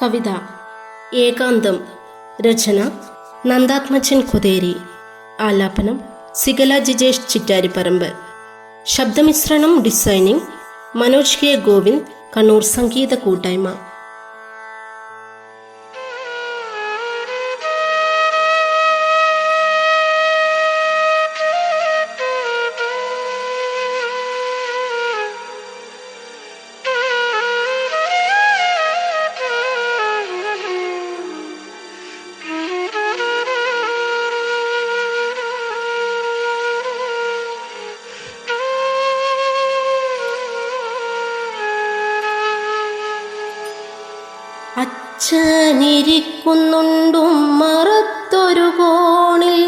കവിത ഏകാന്തം രചന നന്ദാത്മജൻ കുതേരി ആലാപനം സിഗല ജിജേഷ് ചിറ്റാരിപ്പറമ്പ് ശബ്ദമിശ്രണം designing Manoj K Govind Kannur സംഗീത കൂട്ടായ്മ. അച്ഛനിരിക്കുന്നുണ്ടും മറത്തൊരു കോണിൽ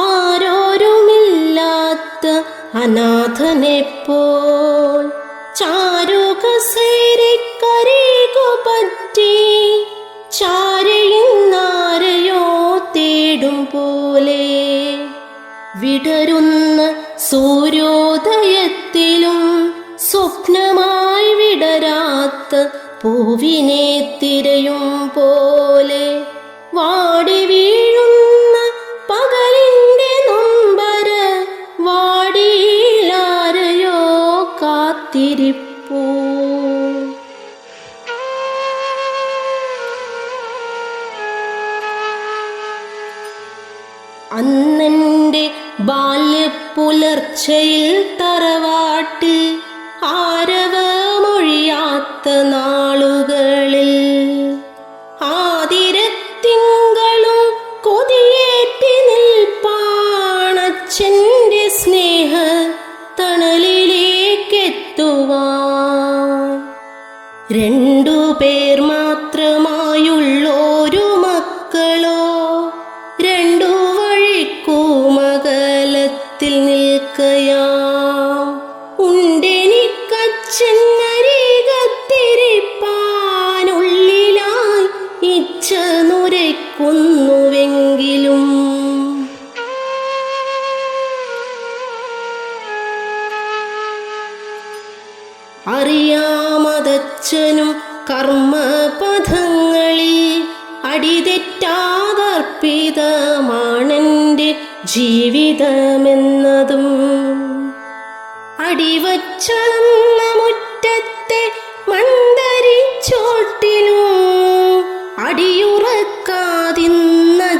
ആരോരുമില്ലാത്ത അനാഥനെ പോൽ ചാരുകസേരിക്കരികു പറ്റി ചാരയുന്നാരയോ തേടും പോലെ വിടരുന്ന സൂര്യോദയത്തിലും സ്വപ്നമായി വിടരാത്ത പൂവിനെ തിരയും പോലെ വാടി വീഴുന്ന പകലിന്റെ നൊമ്പര വാടിയിലാരയോ കാത്തിരിപ്പൂ. അന്നെന്റെ ബാല്യപ്പുലർച്ചയിൽ ആരവമൊഴിയാത്ത പേർ മാത്രമായുള്ളോരു മക്കളോ? രണ്ടു വഴിക്കൂമകലത്തിൽ നിൽക്കയാം. ഉണ്ടെനിക്കച്ഛനരികത്തിരിപ്പാനുള്ളിലായി ഇച്ഛ നുരയ്ക്കുന്നുവെങ്കിലും. അറിയാമതച്ഛനും കർമ്മപഥങ്ങളിൽ അടിതെറ്റാതർപ്പിതമാണെന്റെ ജീവിതമെന്നതും അടിവച്ചളന്ന മുറ്റത്തെ മണ്ടരിച്ചോട്ടിലും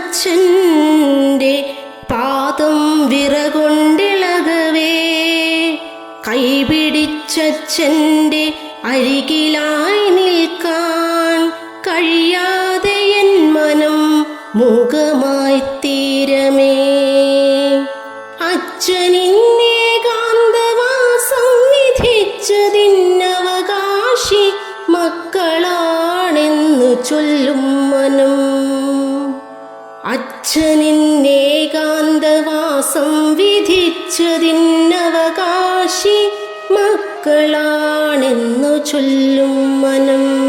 അടിയുറക്കാതിന്നച്ഛന്റെ പാദം വിറകൊണ്ടിളകവേ കൈപിടിച്ചച്ഛന്റെ മൂകമായി തീരമേ അച്ഛനിന്നെ കാന്തവാസം വിധിച്ചതിന്നവകാശി മക്കളാണെന്ന് ചൊല്ലും മനം. അച്ഛനിന്നെ കാന്തവാസം വിധിച്ചതിന്നവകാശി മക്കളാണെന്നു ചൊല്ലും മനം.